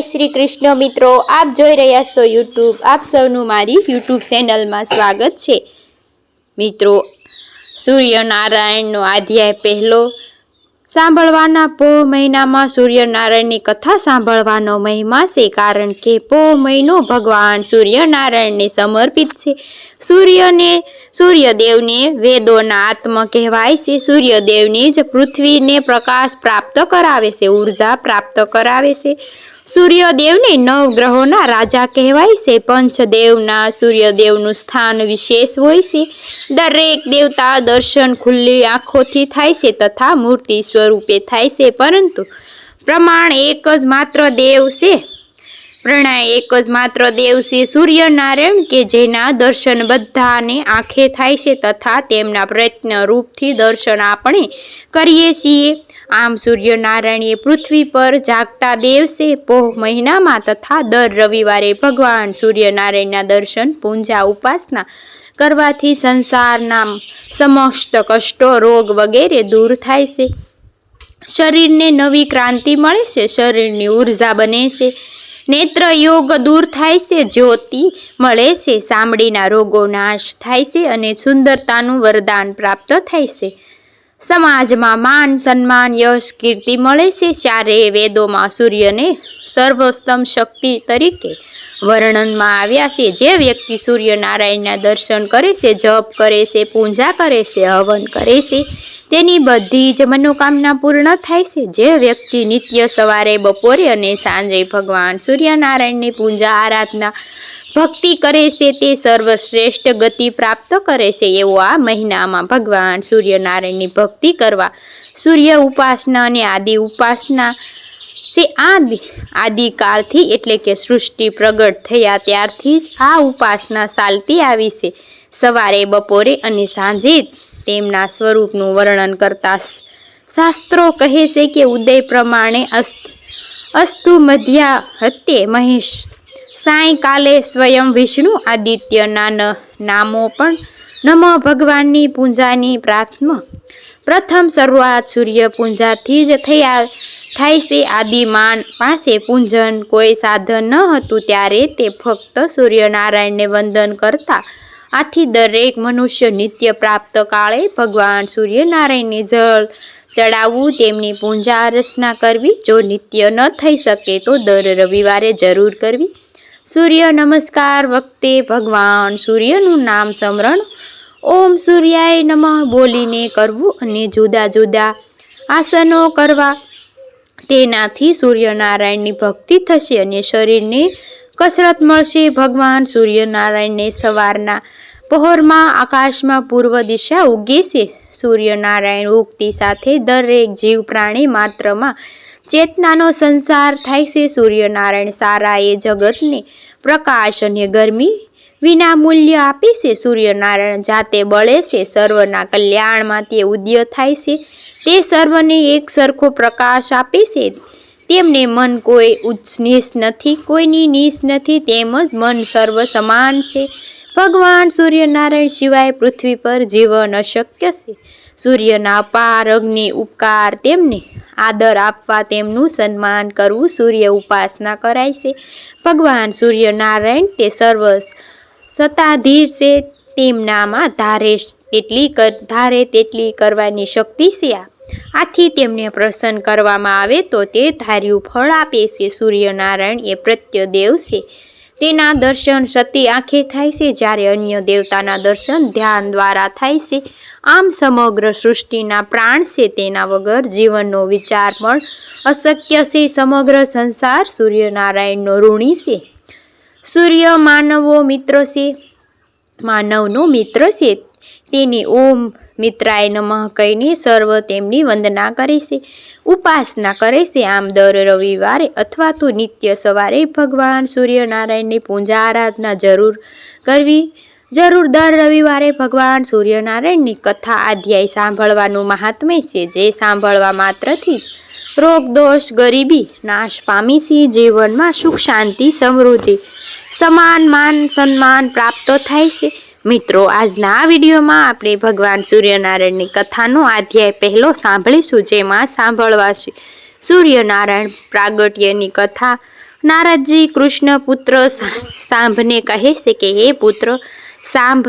શ્રી કૃષ્ણ મિત્રો, આપ જોઈ રહ્યા છો યુટ્યુબ આપ સૌનું મારી યુટ્યુબ ચેનલમાં સ્વાગત છે. મિત્રો, સૂર્યનારાયણનો અધ્યાય પહેલો. સાંભળવાના પોહ મહિનામાં સૂર્યનારાયણની કથા સાંભળવાનો મહિમા છે, કારણ કે પોહ મહિનો ભગવાન સૂર્યનારાયણને સમર્પિત છે. સૂર્યને, સૂર્યદેવને વેદોના આત્મ કહેવાય છે. સૂર્યદેવની જ પૃથ્વીને પ્રકાશ પ્રાપ્ત કરાવે છે, ઊર્જા પ્રાપ્ત કરાવે છે. સૂર્યદેવને નવ ગ્રહોના રાજા કહેવાય છે. પંચદેવના સૂર્યદેવનું સ્થાન વિશેષ હોય છે. દરેક દેવતા દર્શન ખુલ્લી આંખોથી થાય છે તથા મૂર્તિ સ્વરૂપે થાય છે. પરંતુ પ્રમાણ એક જ માત્ર દેવ છે. પ્રણય એક જ માત્ર દેવ છે. સૂર્યનારાયણ કે જેના દર્શન બધાને આંખે થાય છે તથા તેમના પ્રયત્ન રૂપથી દર્શન આપણે કરીએ છીએ. આમ સૂર્યનારાયણ પૃથ્વી પર જાગતા દેવશે પોહ મહિનામાં તથા દર રવિવારે ભગવાન સૂર્યનારાયણના દર્શન, પૂજા, ઉપાસના કરવાથી સંસારના સમસ્ત કષ્ટો, રોગ વગેરે દૂર થાય છે. શરીરને નવી ક્રાંતિ મળે છે, શરીરની ઊર્જા બને છે. નેત્ર યોગ દૂર થાય છે, જ્યોતિ મળે છે સામડીના રોગો નાશ થાય છે અને સુંદરતાનું વરદાન પ્રાપ્ત થાય છે. સમાજમાં માન સન્માન, યશ, કીર્તિ મળે છે ચારે વેદોમાં સૂર્યને સર્વોત્તમ શક્તિ તરીકે વર્ણનમાં આવ્યા છે. જે વ્યક્તિ સૂર્યનારાયણના દર્શન કરે છે, જપ કરે છે, પૂજા કરે છે, હવન કરે છે, તેની બધી જ મનોકામના પૂર્ણ થાય છે. જે વ્યક્તિ નિત્ય સવારે બપોરે અને સાંજે ભગવાન સૂર્યનારાયણની પૂજા, આરાધના ભક્તિ કરે છે તે સર્વશ્રેષ્ઠ ગતિ પ્રાપ્ત કરે છે એવો આ મહિનામાં ભગવાન સૂર્યનારાયણની ભક્તિ કરવા સૂર્ય ઉપાસના અને આદિ ઉપાસના છે આદિ આદિકાળથી એટલે કે સૃષ્ટિ પ્રગટ થયા ત્યારથી જ આ ઉપાસના ચાલતી આવી છે. સવારે, બપોરે અને સાંજે તેમના સ્વરૂપનું વર્ણન કરતા શાસ્ત્રો કહે છે કે ઉદય પ્રમાણે અસ્ત, અસ્તુ મધ્યા હત્યે મહેશ સાંયકાલે સ્વયં વિષ્ણુ આદિત્યના નામો પણ નમ ભગવાનની પૂજાની પ્રાર્થના. પ્રથમ શરૂઆત સૂર્ય પૂજાથી જ થયા, થાય છે. આદિમાન પાસે પૂજન કોઈ સાધન ન હતું ત્યારે તે ફક્ત સૂર્યનારાયણને વંદન કરતા. આથી દરેક મનુષ્ય નિત્ય પ્રાપ્ત કાળે ભગવાન સૂર્યનારાયણને જળ ચડાવવું, તેમની પૂજા રચના કરવી. જો નિત્ય ન થઈ શકે તો દર રવિવારે જરૂર કરવી. સૂર્ય નમસ્કાર વખતે ભગવાન સૂર્યનું નામ સ્મરણ. ઓમ સૂર્યાય નમઃ બોલીને કરવું અને જુદા જુદા આસનો કરવા. તેનાથી સૂર્યનારાયણની ભક્તિ થશે અને શરીરને કસરત મળશે. ભગવાન સૂર્યનારાયણને સવારના પહોરમાં આકાશમાં પૂર્વ દિશા ઉગે છે. સૂર્યનારાયણ ઉગતી સાથે દરેક જીવ પ્રાણી માત્રમાં ચેતનાનો સંસાર થાય છે સૂર્યનારાયણ સારાએ જગતને પ્રકાશ અને ગરમી વિના મૂલ્ય આપે છે. સૂર્યનારાયણ જાતે બળે છે, સર્વના કલ્યાણમાં તે ઉદય થાય છે. તે સર્વને એક સરખો પ્રકાશ આપે છે. તેમને મન કોઈ ઉચ્ચ નીચ નથી, કોઈની નીચ નથી, તેમજ મન સર્વ સમાન છે. ભગવાન સૂર્યનારાયણ સિવાય પૃથ્વી પર જીવન અશક્ય છે. સૂર્યના અપાર અગ્નિ ઉપકાર તેમને આદર આપવા તેમનું સન્માન કરવું સૂર્ય ઉપાસના કરાય છે. ભગવાન સૂર્યનારાયણ તે સર્વ સત્તાધીર છે તેમનામાં ધારે એટલી ધારે તેટલી કરવાની શક્તિ છે આ. આથી તેમને પ્રસન્ન કરવામાં આવે તો તે ધાર્યું ફળ આપે છે. સૂર્યનારાયણ એ પ્રત્યદેવ છે. તેના દર્શન સતી આંખે થાય છે, જ્યારે અન્ય દેવતાના દર્શન ધ્યાન દ્વારા થાય છે. આમ સમગ્ર સૃષ્ટિના પ્રાણ છે, તેના વગર જીવનનો વિચાર પણ અશક્ય છે. સમગ્ર સંસાર સૂર્યનારાયણનો ઋણી છે. સૂર્ય માનવો મિત્ર છે. માનવનો મિત્ર છે. તેની ઓમ મિત્રાય નમઃ કહીને સર્વ તેમની વંદના કરે છે. ઉપાસના કરે છે આમ દર રવિવારે અથવા તો નિત્ય સવારે ભગવાન સૂર્યનારાયણની પૂજા આરાધના જરૂર કરવી. જરૂર દર રવિવારે ભગવાન સૂર્યનારાયણની કથા અધ્યાય સાંભળવાનું મહાત્મ્ય છે, જે સાંભળવા માત્રથી જ રોગ, દોષ, ગરીબી, નાશ પામી છે. જીવનમાં સુખ, શાંતિ, સમૃદ્ધિ, સમાન માન, સન્માન પ્રાપ્ત થાય છે. મિત્રો, આજના આ વિડીયોમાં આપણે ભગવાન સૂર્યનારાયણની કથાનો અધ્યાય પહેલો સાંભળીશું, જેમાં સાંભળવાશે સૂર્યનારાયણ પ્રાગટ્યની કથા. નારદજી કૃષ્ણ પુત્ર સાંભને કહે છે કે, હે પુત્ર, સાંભ.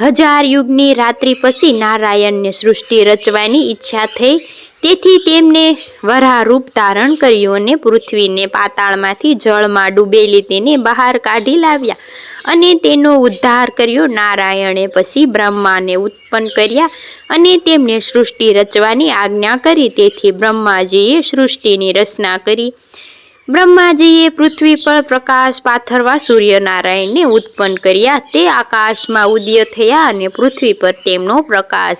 હજાર યુગની રાત્રિ પછી નારાયણને સૃષ્ટિ રચવાની ઈચ્છા થઈ. તેથી તેમને વરારૂપ ધારણ કર્યું અને પૃથ્વીને પાતાળમાંથી જળમાં ડૂબેલી તેને બહાર કાઢી લાવ્યા. અને તેનો ઉદ્ધાર કર્યો નારાયણે. પછી બ્રહ્માને ઉત્પન્ન કર્યા અને તેમને સૃષ્ટિ રચવાની આજ્ઞા કરી. તેથી બ્રહ્માજીએ સૃષ્ટિની રચના કરી. બ્રહ્માજીએ પૃથ્વી પર પ્રકાશ પાથરવા સૂર્યનારાયણને ઉત્પન્ન કર્યા. તે આકાશમાં ઉદય થયા અને પૃથ્વી પર તેમનો પ્રકાશ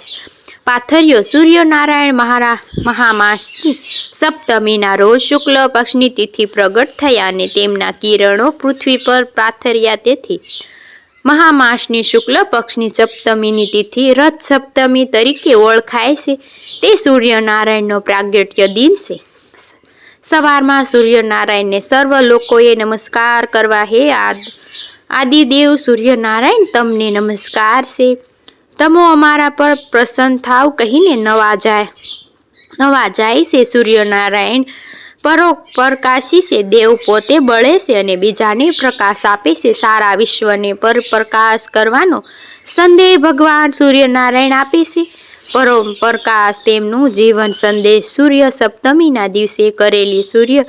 પાથર્યો સૂર્યનારાયણ મહારા મહામાસની સપ્તમીના રોજ શુક્લ પક્ષની તિથિ પ્રગટ થયા અને તેમના કિરણો પૃથ્વી પર પાથર્યા તેથી મહામાસની શુક્લ પક્ષની સપ્તમીની તિથિ રથ સપ્તમી તરીકે ઓળખાય છે. તે સૂર્યનારાયણનો પ્રાગટ્ય દિન છે. સવારમાં સૂર્યનારાયણને સર્વ લોકોએ નમસ્કાર કરવા હે આદ, આદિદેવ સૂર્યનારાયણ, તમને નમસ્કાર છે. તમો અમારા પર પ્રસન્ન થાવ કહીને નવા જાય. નવા જાય છે સૂર્યનારાયણ. પરો પ્રકાશી છે દેવ પોતે બળે છે અને બીજાને પ્રકાશ આપે છે. સારા વિશ્વને પર પ્રકાશ કરવાનો સંદેહ ભગવાન સૂર્યનારાયણ આપે છે. પરો પ્રકાશ તેમનું જીવન સંદેશ સૂર્ય સપ્તમીના દિવસે કરેલી સૂર્ય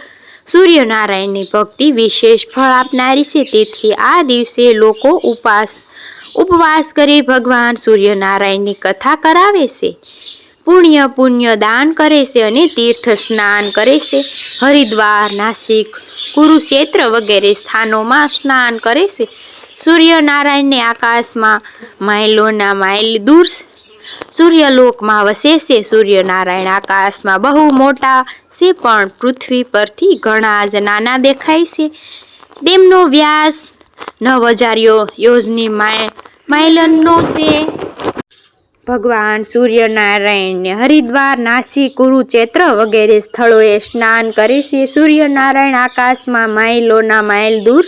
સૂર્યનારાયણની ભક્તિ વિશેષ ફળ આપનારી છે. તેથી આ દિવસે લોકો ઉપાસ ઉપવાસ કરી ભગવાન સૂર્યનારાયણની કથા કરાવે છે. પુણ્ય પુણ્ય દાન કરે છે અને તીર્થ સ્નાન કરે છે. હરિદ્વાર, નાસિક, કુરુક્ષેત્ર વગેરે સ્થાનોમાં સ્નાન કરે છે. સૂર્યનારાયણને આકાશમાં માઇલોના માઇલ દૂર સૂર્યલોકમાં વસે છે. સૂર્યનારાયણ આકાશમાં બહુ મોટા છે, પણ પૃથ્વી પરથી ઘણા જ નાના દેખાય છે. તેમનો વ્યાસ નવ હજાર યોજની માઇલનનો છે. ભગવાન સૂર્યનારાયણને હરિદ્વાર, નાસિક, કુરુક્ષેત્ર વગેરે સ્થળોએ સ્નાન કરે છે. સૂર્યનારાયણ આકાશમાં માઇલોના માઇલ દૂર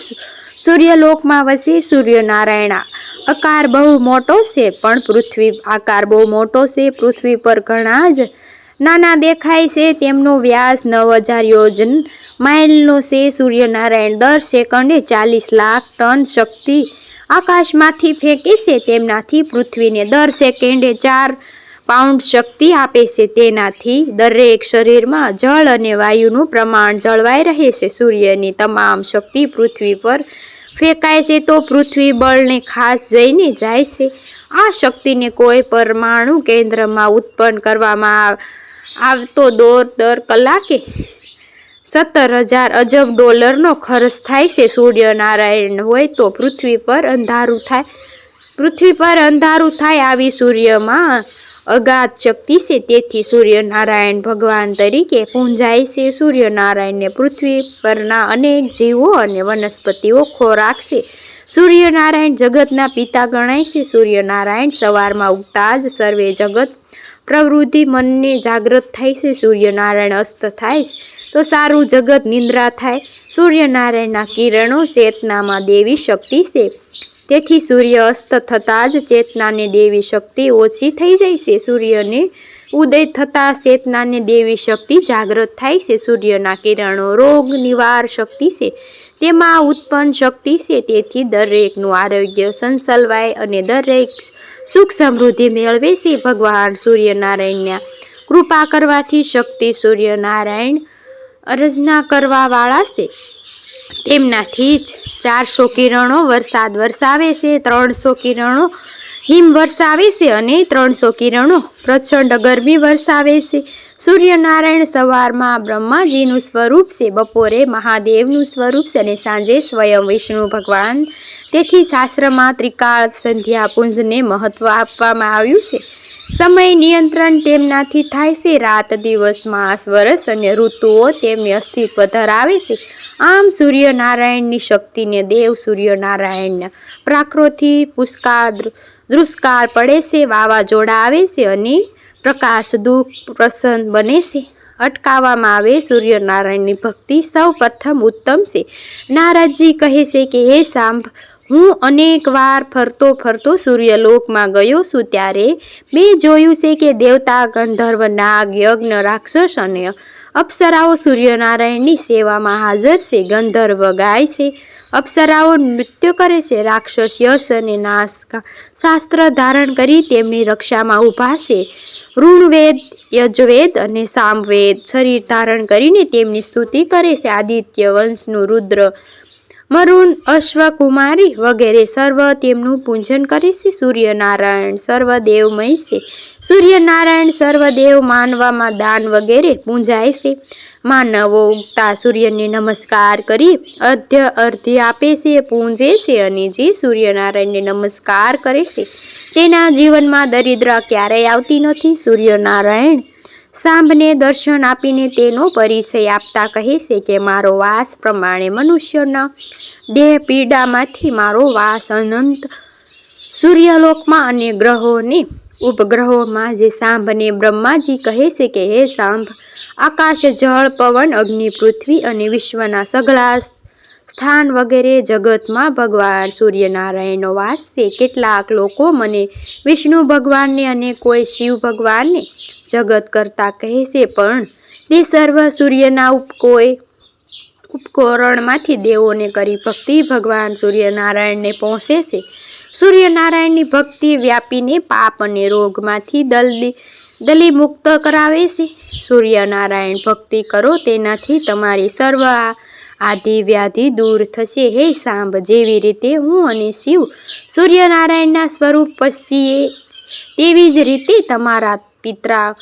સૂર્યલોકમાં વસે. સૂર્યનારાયણ આકાર બહુ મોટો છે, પણ પૃથ્વી આકાર બહુ મોટો છે. પૃથ્વી પર ઘણા જ નાના દેખાય છે. તેમનો વ્યાસ નવ હજાર યોજન માઇલનો છે. સૂર્યનારાયણ દર સેકન્ડે ચાલીસ લાખ ટન શક્તિ આકાશમાંથી ફેંકે છે, તેમનાથી પૃથ્વીને દર સેકન્ડે ચાર પાઉન્ડ શક્તિ આપે છે. તેનાથી દરેક શરીરમાં જળ અને વાયુનું પ્રમાણ જળવાઈ રહે છે. સૂર્યની તમામ શક્તિ પૃથ્વી પર ફેંકાય છે તો પૃથ્વી બળને ખાસ જઈને જાય છે. આ શક્તિને કોઈ પરમાણુ કેન્દ્રમાં ઉત્પન્ન કરવામાં આવતો દોર દર કલાકે સત્તર હજાર અજબ ડોલરનો ખર્ચ થાય છે. સૂર્યનારાયણ હોય તો પૃથ્વી પર અંધારું થાય. પૃથ્વી પર અંધારું થાય આવી સૂર્યમાં અગાધ શક્તિ છે. તેથી સૂર્યનારાયણ ભગવાન તરીકે પૂંજાય છે. સૂર્યનારાયણને પૃથ્વી પરના અનેક જીવો અને વનસ્પતિઓ ખોરાક છે. સૂર્યનારાયણ જગતના પિતા ગણાય છે. સૂર્યનારાયણ સવારમાં ઉગતા જ સર્વે જગત પ્રવૃત્તિ મનને જાગૃત થાય છે. સૂર્યનારાયણ અસ્ત થાય તો સારું જગત નિંદ્રા થાય. સૂર્યનારાયણના કિરણો ચેતનામાં દેવી શક્તિ છે. તેથી સૂર્ય અસ્ત થતાં જ ચેતનાને દેવી શક્તિ ઓછી થઈ જાય છે. સૂર્યને ઉદય થતાં ચેતનાને દેવી શક્તિ જાગૃત થાય છે. સૂર્યના કિરણો રોગ નિવાર શક્તિ છે. તેમાં ઉત્પન્ન શક્તિ છે. તેથી દરેકનું આરોગ્ય સંસલવાય અને દરેક સુખ સમૃદ્ધિ મેળવે છે. ભગવાન સૂર્યનારાયણના કૃપા કરવાથી શક્તિ સૂર્યનારાયણ અરજના કરવાવાળા છે. તેમનાથી જ ચારસો કિરણો વરસાદ વરસાવે છે, ત્રણસો કિરણો હિમ વરસાવે છે અને ત્રણસો કિરણો પ્રચંડ ગરમી વરસાવે છે. સૂર્યનારાયણ સવારમાં બ્રહ્માજીનું સ્વરૂપ છે, બપોરે મહાદેવનું સ્વરૂપ છે અને સાંજે સ્વયં વિષ્ણુ ભગવાન. તેથી શાસ્ત્રમાં ત્રિકાળ સંધ્યા પુંજને મહત્ત્વ આપવામાં આવ્યું છે. સમય નિયંત્રણ તેમનાથી થાય છે. રાત દિવસ માસ વર્ષ અને ઋતુઓ તેમની અસ્તિત્વ ધરાવે છે. આમ સૂર્યનારાયણની શક્તિને દેવ સૂર્યનારાયણના પ્રાકૃતિ પુષ્કાળ, દુષ્કાળ પડે છે, વાવાઝોડા આવે છે અને પ્રકાશ દુઃખ પ્રસન્ન બને છે. અટકાવવામાં આવે સૂર્યનારાયણની ભક્તિ સૌ પ્રથમ ઉત્તમ છે. નારદજી કહે છે કે, હે સાંભ હું અનેક વાર ફરતો ફરતો સૂર્યલોકમાં ગયો છું ત્યારે મેં જોયું છે કે દેવતા, ગંધર્વ, નાગ, યજ્ઞ, રાક્ષસ અને અપ્સરાઓ સૂર્યનારાયણની સેવામાં હાજર છે. ગંધર્વ ગાય છે, અપ્સરાઓ નૃત્ય કરે છે, રાક્ષસ યશ અને નાશકા શાસ્ત્ર ધારણ કરી તેમની રક્ષામાં ઊભા છે. ઋણવેદ યજવેદ અને સામવેદ શરીર ધારણ કરીને તેમની સ્તુતિ કરે છે. આદિત્ય વંશનું રુદ્ર મરુન અશ્વકુમારી વગેરે સર્વ તેમનું પૂજન કરે છે સૂર્યનારાયણ. સર્વદેવમય છે. સૂર્યનારાયણ સર્વદેવ માનવામાં દાન વગેરે પૂંજાય છે. માનવો ઉગતા સૂર્યને નમસ્કાર કરી અધ્ય અર્ધ્ય આપે છે, પૂંજે છે અને જે સૂર્યનારાયણને નમસ્કાર કરે છે, તેના જીવનમાં દરિદ્ર ક્યારેય આવતી નથી. સૂર્યનારાયણ સાંભને દર્શન આપીને તેનો પરિચય આપતા કહે છે કે મારો વાસ પ્રમાણે મનુષ્યના દેહ પીડામાંથી મારો વાસ અનંત સૂર્યલોકમાં અને ગ્રહોને ઉપગ્રહોમાં જે સાંભને બ્રહ્માજી કહે છે કે હે સાંભ, આકાશ, જળ, પવન, અગ્નિ, પૃથ્વી અને વિશ્વના સઘળા સ્થાન વગેરે જગતમાં ભગવાન સૂર્યનારાયણનો વાસ છે. કેટલાક લોકો મને વિષ્ણુ ભગવાનને અને કોઈ શિવ ભગવાનને જગત કરતા કહે છે, પણ તે સર્વ સૂર્યના ઉપકોય ઉપકરણમાંથી દેવોને કરી ભક્તિ ભગવાન સૂર્યનારાયણને પહોંચે છે. સૂર્યનારાયણની ભક્તિ વ્યાપીને પાપ અને રોગમાંથી દલદી દલી મુક્ત કરાવે છે. સૂર્યનારાયણ ભક્તિ કરો, તેનાથી તમારી સર્વ આધિ વ્યાધિ દૂર થશે. હે, સાંભ, જેવી રીતે હું અને શિવ સૂર્યનારાયણના સ્વરૂપ પસીએ તેવી જ રીતે તમારા પિત્રા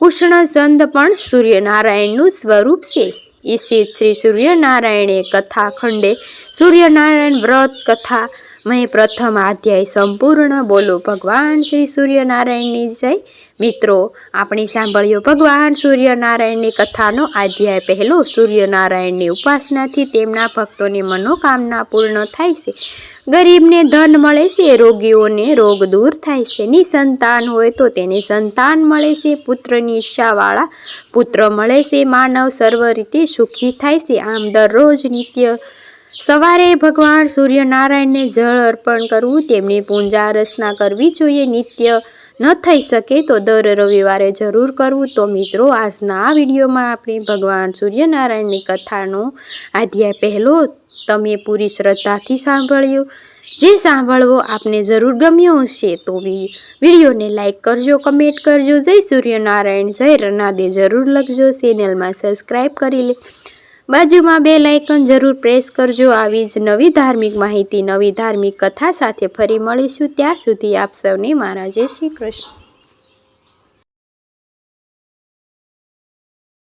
કૃષ્ણચંદ પણ સૂર્યનારાયણનું સ્વરૂપ છે. ઈશિત શ્રી સૂર્યનારાયણે કથા ખંડે સૂર્યનારાયણ વ્રત, કથા મેં પ્રથમ અધ્યાય સંપૂર્ણ બોલો. ભગવાન શ્રી સૂર્યનારાયણની જય. મિત્રો, આપણે સાંભળ્યો ભગવાન સૂર્યનારાયણની કથાનો અધ્યાય પહેલો. સૂર્યનારાયણની ઉપાસનાથી તેમના ભક્તોની મનોકામના પૂર્ણ થાય છે. ગરીબને ધન મળે છે, રોગીઓને રોગ દૂર થાય છે. નિસંતાન હોય તો તેને સંતાન મળે છે. પુત્રની ઈચ્છાવાળા પુત્ર મળે છે. માનવ સર્વ રીતે સુખી થાય છે. આમ દરરોજ નિત્ય સવારે ભગવાન સૂર્યનારાયણને જળ અર્પણ કરવું, તેમની પૂજા રચના કરવી જોઈએ. નિત્ય ન થઈ શકે તો દર રવિવારે જરૂર કરવું. તો મિત્રો, આજના આ વિડીયોમાં આપણે ભગવાન સૂર્યનારાયણની કથાનો અધ્યાય પહેલો તમે પૂરી શ્રદ્ધાથી સાંભળ્યો. જે સાંભળવો આપને જરૂર ગમ્યો હશે તો વિડીયોને લાઈક કરજો, કમેન્ટ કરજો. જય સૂર્યનારાયણ, જય રનાદે જરૂર લખજો. ચેનલમાં સબસ્ક્રાઈબ કરી લે બાજુમાં બે લાઇકન જરૂર પ્રેસ કરજો. આવી જ નવી ધાર્મિક માહિતી, નવી ધાર્મિક કથા સાથે ફરી મળીશું. ત્યાં સુધી આપ સૌને મારા જય શ્રી કૃષ્ણ.